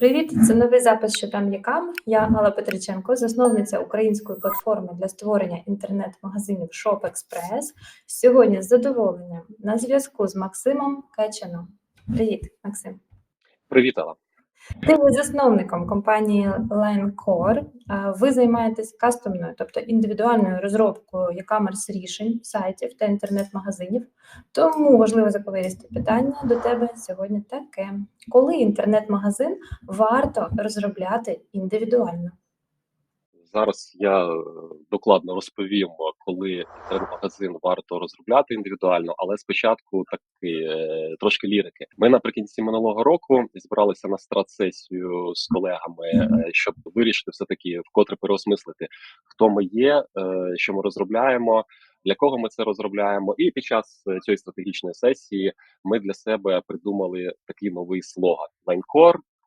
Привіт, це новий запис «Що там є кам. Я Алла Петриченко, засновниця української платформи для створення інтернет-магазинів Shop Express. Сьогодні з задоволенням на зв'язку з Максимом Кечаном. Привіт, Максим. Привіт, Алла. Ти є засновником компанії LineCore. Ви займаєтесь кастомною, тобто індивідуальною розробкою e-commerce рішень сайтів та інтернет-магазинів. Тому важливо заповісти питання до тебе сьогодні таке: коли інтернет-магазин варто розробляти індивідуально? Зараз я е, докладно розповім, коли інтернет-магазин варто розробляти індивідуально, але спочатку таки е, трошки лірики. Ми наприкінці минулого року зібралися на страт-сесію з колегами, е, щоб вирішити все таки вкотре переосмислити, хто ми є, е, що ми розробляємо. Для кого ми це розробляємо, і під час е, цієї стратегічної сесії ми для себе придумали такий новий слоган «Line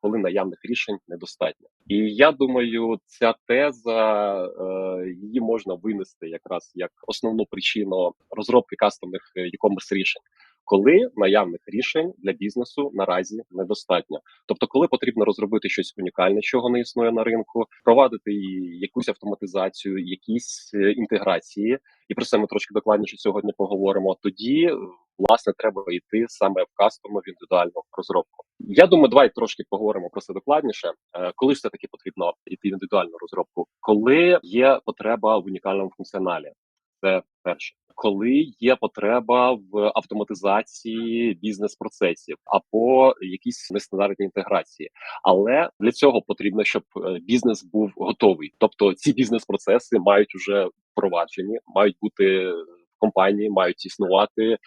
коли наявних рішень недостатньо. І я думаю, ця теза е, її можна винести якраз як основну причину розробки кастомних е, e-commerce рішень. Коли наявних рішень для бізнесу наразі недостатньо, тобто, коли потрібно розробити щось унікальне, чого не існує на ринку, провадити якусь автоматизацію, якісь е, інтеграції, і про це ми трошки докладніше сьогодні поговоримо. Тоді власне треба йти саме в кастомну в індивідуальну розробку. Я думаю, давай трошки поговоримо про це докладніше. Е, коли все таки потрібно йти в індивідуальну розробку, коли є потреба в унікальному функціоналі, це перше. Коли є потреба в автоматизації бізнес-процесів або якісь нестандартні інтеграції, але для цього потрібно, щоб е, бізнес був готовий. Тобто ці бізнес-процеси мають вже впроваджені, мають бути в компанії, мають існувати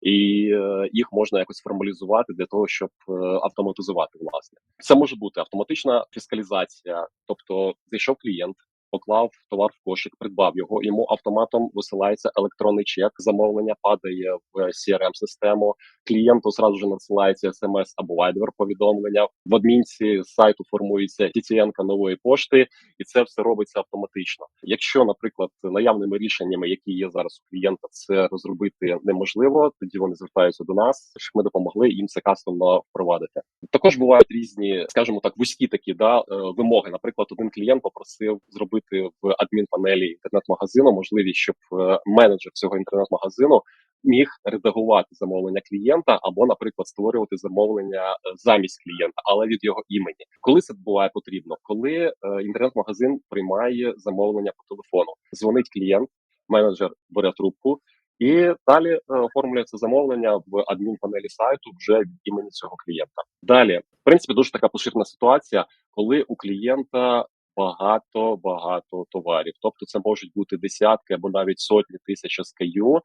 і е, їх можна якось формалізувати для того, щоб е, автоматизувати. Власне, це може бути автоматична фіскалізація, тобто зайшов клієнт, поклав товар в кошик, придбав його. Йому автоматом висилається електронний чек. Замовлення падає в crm систему Клієнту зразу ж надсилається смс або Viber повідомлення. В адмінці сайту формується TTN нової пошти, і це все робиться автоматично. Якщо, наприклад, наявними рішеннями, які є зараз у клієнта, це розробити неможливо, тоді вони звертаються до нас, щоб ми допомогли їм це кастомно впровадити. Також бувають різні, скажімо так, вузькі такі да е, вимоги. Наприклад, один клієнт попросив зробити в адмінпанелі інтернет-магазину можливість, щоб е, менеджер цього інтернет-магазину міг редагувати замовлення клієнта або, наприклад, створювати замовлення е, замість клієнта, але від його імені. Коли це буває потрібно, коли е, інтернет-магазин приймає замовлення по телефону, дзвонить клієнт, менеджер бере трубку. І далі оформлюється замовлення в адмінпанелі сайту вже від імені цього клієнта. Далі, в принципі, дуже така поширена ситуація, коли у клієнта багато багато товарів, тобто це можуть бути десятки або навіть сотні тисяч SKU,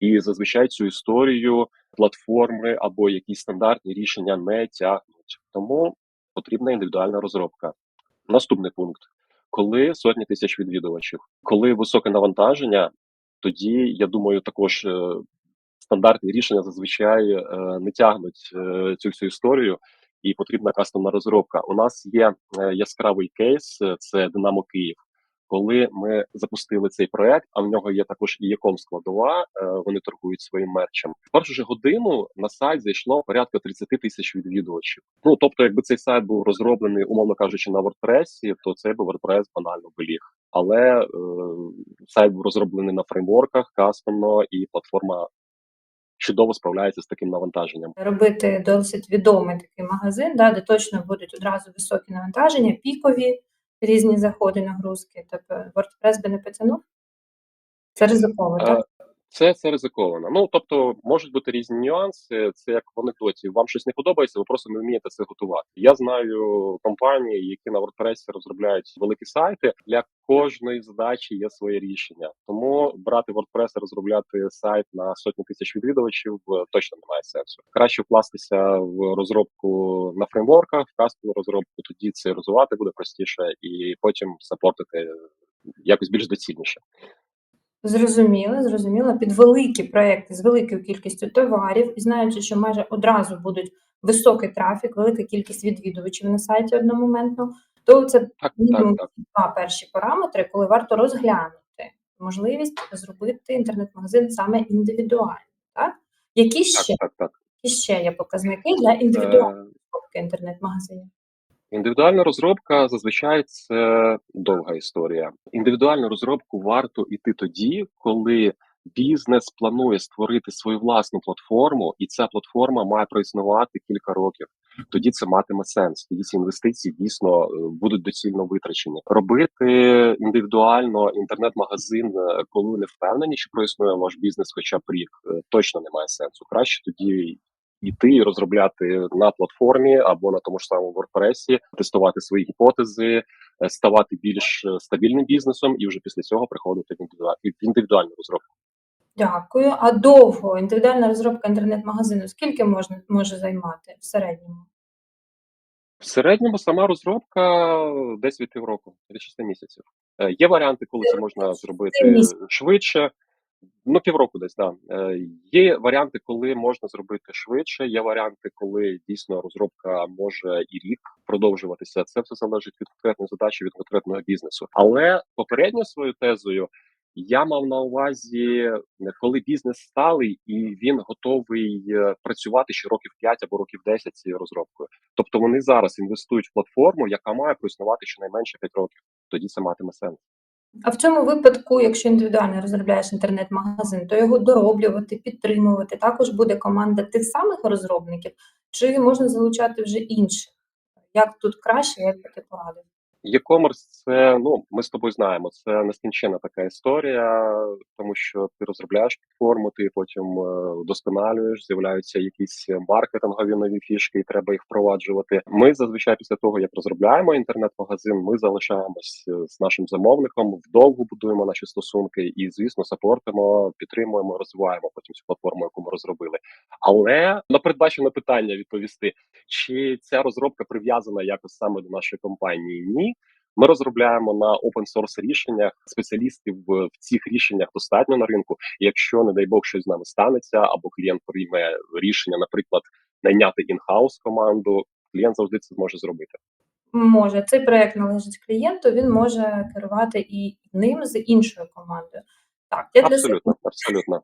і зазвичай цю історію платформи або якісь стандартні рішення не тягнуть. Тому потрібна індивідуальна розробка. Наступний пункт: коли сотні тисяч відвідувачів, коли високе навантаження, тоді я думаю, також е, стандартні рішення зазвичай е, не тягнуть е, цю всю історію. І потрібна кастомна розробка. У нас є яскравий кейс, це Динамо Київ коли ми запустили цей проект, а в нього є також і яком складова. Е, вони торгують своїм мерчем. В першу ж годину на сайт зайшло порядка 30 тисяч відвідувачів. Ну тобто, якби цей сайт був розроблений, умовно кажучи, на WordPress, то цей би WordPress банально би ліг. Але е, сайт був розроблений на фреймворках, кастомно, і платформа чудово справляється з таким навантаженням. Робити досить відомий такий магазин, да, де точно будуть одразу високі навантаження, пікові різні заходи нагрузки, тобто WordPress би не потягнув? Це ризиково, Е, так? Це це ризиковано. Ну тобто можуть бути різні нюанси. Це як в анекдоті. Вам щось не подобається, ви просто не вмієте це готувати. Я знаю компанії, які на WordPress розробляють великі сайти. Для кожної задачі є своє рішення. Тому брати WordPress розробляти сайт на сотні тисяч відвідувачів е, точно немає сенсу. Краще вкластися в розробку на фреймворках, в розробку. Тоді це розвивати буде простіше, і потім сапортити якось більш доцільніше. Зрозуміло, зрозуміло. Під великі проекти з великою кількістю товарів, і знаючи, що майже одразу будуть високий трафік, велика кількість відвідувачів на сайті одномоментно, то це Так, мінімум так, так. два перші параметри, коли варто розглянути можливість зробити інтернет-магазин саме індивідуально. Так? Які ще, Так, так, так. які ще є показники для індивідуальної розробки інтернет-магазинів? Індивідуальна розробка зазвичай це довга історія. Індивідуальну розробку варто іти тоді, коли бізнес планує створити свою власну платформу, і ця платформа має проіснувати кілька років. Тоді це матиме сенс. Тоді ці інвестиції дійсно е, будуть доцільно витрачені. Робити індивідуально інтернет-магазин, е, коли не впевнені, чи проіснує ваш бізнес, хоча б рік, е, точно немає сенсу. Краще тоді іти і розробляти на платформі або на тому ж самому WordPress, тестувати свої гіпотези, е, ставати більш е, стабільним бізнесом, і вже після цього приходити в індивідуальну розробку. Дякую. А довго індивідуальна розробка інтернет-магазину скільки можна може займати в середньому? В середньому сама розробка десь від півроку, від 6 місяців. Е, Є варіанти, коли це можна зробити швидше. Ну, півроку десь, да. Е, Є варіанти, коли можна зробити швидше. Є варіанти, коли дійсно розробка може і рік продовжуватися. Це все залежить від конкретної задачі, від конкретного бізнесу. Але попередньо свою тезою я мав на увазі, е, коли бізнес сталий і він готовий е, працювати ще років 5 або років 10 цією розробкою. Тобто вони зараз інвестують в платформу, яка має проіснувати щонайменше 5 років. Тоді це матиме сенс. А в цьому випадку, якщо індивідуально розробляєш інтернет-магазин, то його дороблювати, підтримувати також буде команда тих самих розробників, чи можна залучати вже інших? Як тут краще, як таке поради? E-commerce – це ну ми з тобою знаємо. Це нескінченна така історія, тому що ти розробляєш платформу, ти потім е, вдосконалюєш, з'являються якісь маркетингові нові фішки, і треба їх впроваджувати. Ми зазвичай після того, як розробляємо інтернет-магазин, ми залишаємось е, з нашим замовником, вдовго будуємо наші стосунки і, звісно, сапортимо, підтримуємо, розвиваємо потім цю платформу, яку ми розробили. Але на передбачене питання відповісти, чи ця розробка прив'язана якось саме до нашої компанії? Ні. Ми розробляємо на open source рішеннях. Спеціалістів в, в цих рішеннях достатньо на ринку. І Якщо не дай Бог щось з нами станеться, або клієнт прийме рішення, наприклад, найняти інхаус команду, клієнт завжди це зможе зробити. Може, цей проект належить клієнту, він може керувати і ним з іншою командою. Так, я для Абсолютно, абсолютно.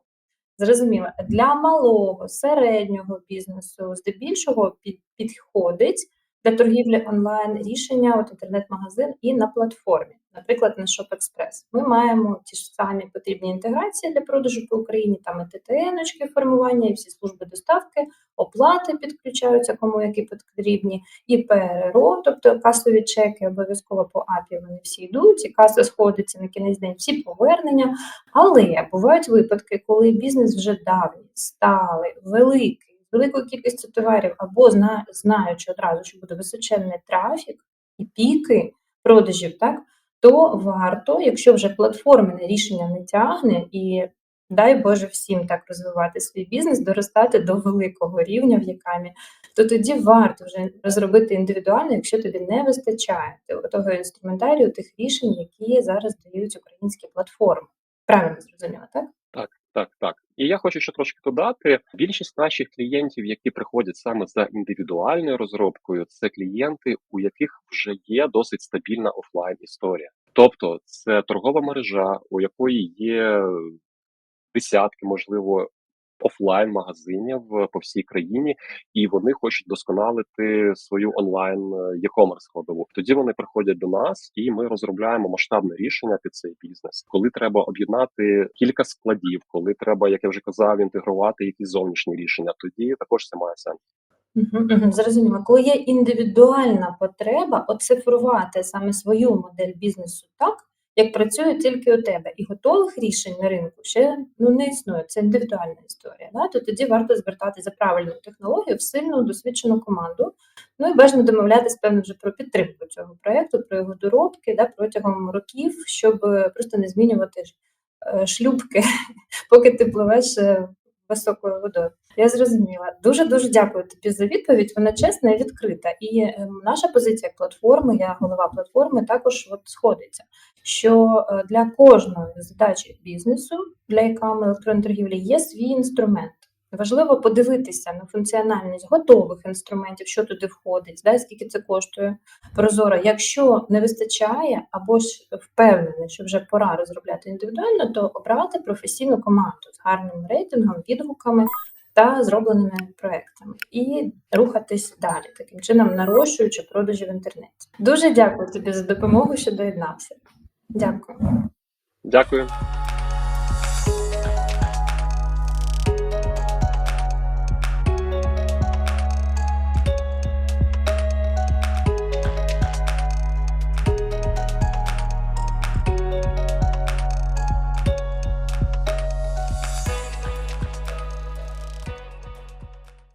зрозуміла. Для малого, середнього бізнесу здебільшого під, підходить для торгівлі онлайн рішення, от інтернет-магазин і на платформі, наприклад, на ShopExpress. Ми маємо ті ж самі потрібні інтеграції для продажу по Україні, там і ТТН-очки формування, і всі служби доставки, оплати підключаються, кому які потрібні, і ПРРО, тобто касові чеки, обов'язково по АПІ вони всі йдуть, і каса сходиться на кінець день, всі повернення. Але бувають випадки, коли бізнес вже давній, сталий, великий, з великою кількістю товарів, або зна, знаючи одразу, що буде височенний трафік і піки продажів, так то варто, якщо вже платформене рішення не тягне, і дай Боже всім так розвивати свій бізнес, доростати до великого рівня в якамі, то тоді варто вже розробити індивідуально, якщо тобі не вистачає того інструментарію, тих рішень, які зараз дають українські платформи. Правильно зрозуміла, так? Так, так, так. І я хочу ще трошки додати. Більшість наших клієнтів, які приходять саме за індивідуальною розробкою, це клієнти, у яких вже є досить стабільна офлайн історія. Тобто, це торгова мережа, у якої є десятки, можливо, офлайн магазинів по всій країні, і вони хочуть досконалити свою онлайн e-commerce складову. Тоді вони приходять до нас, і ми розробляємо масштабне рішення під цей бізнес. Коли треба об'єднати кілька складів, коли треба, як я вже казав, інтегрувати якісь зовнішні рішення, тоді також це має сенс. Зрозуміло. Коли є індивідуальна потреба оцифрувати саме свою модель бізнесу так, як працює тільки у тебе, і готових рішень на ринку ще ну, не існує. Це індивідуальна історія. Да? То тоді варто звертати за правильну технологію в сильну досвідчену команду. Ну і бажано домовлятись певно вже про підтримку цього проєкту, про його доробки да, протягом років, щоб е, просто не змінювати е, шлюбки, поки ти пливеш е, високою водою. Я зрозуміла. Дуже дуже дякую тобі за відповідь. Вона чесна і відкрита. І е, наша позиція платформи, я голова платформи, також от сходиться. Що е, для кожної задачі бізнесу, для яками електронної торгівлі є свій інструмент. Важливо подивитися на функціональність готових інструментів, що туди входить, да, скільки це коштує прозоро. Якщо не вистачає або ж впевнений, що вже пора розробляти індивідуально, то обрати професійну команду з гарним рейтингом, відгуками, та зробленими проектами і рухатись далі, таким чином нарощуючи продажі в інтернеті. Дуже дякую тобі за допомогу, що доєднався. Дякую. Дякую.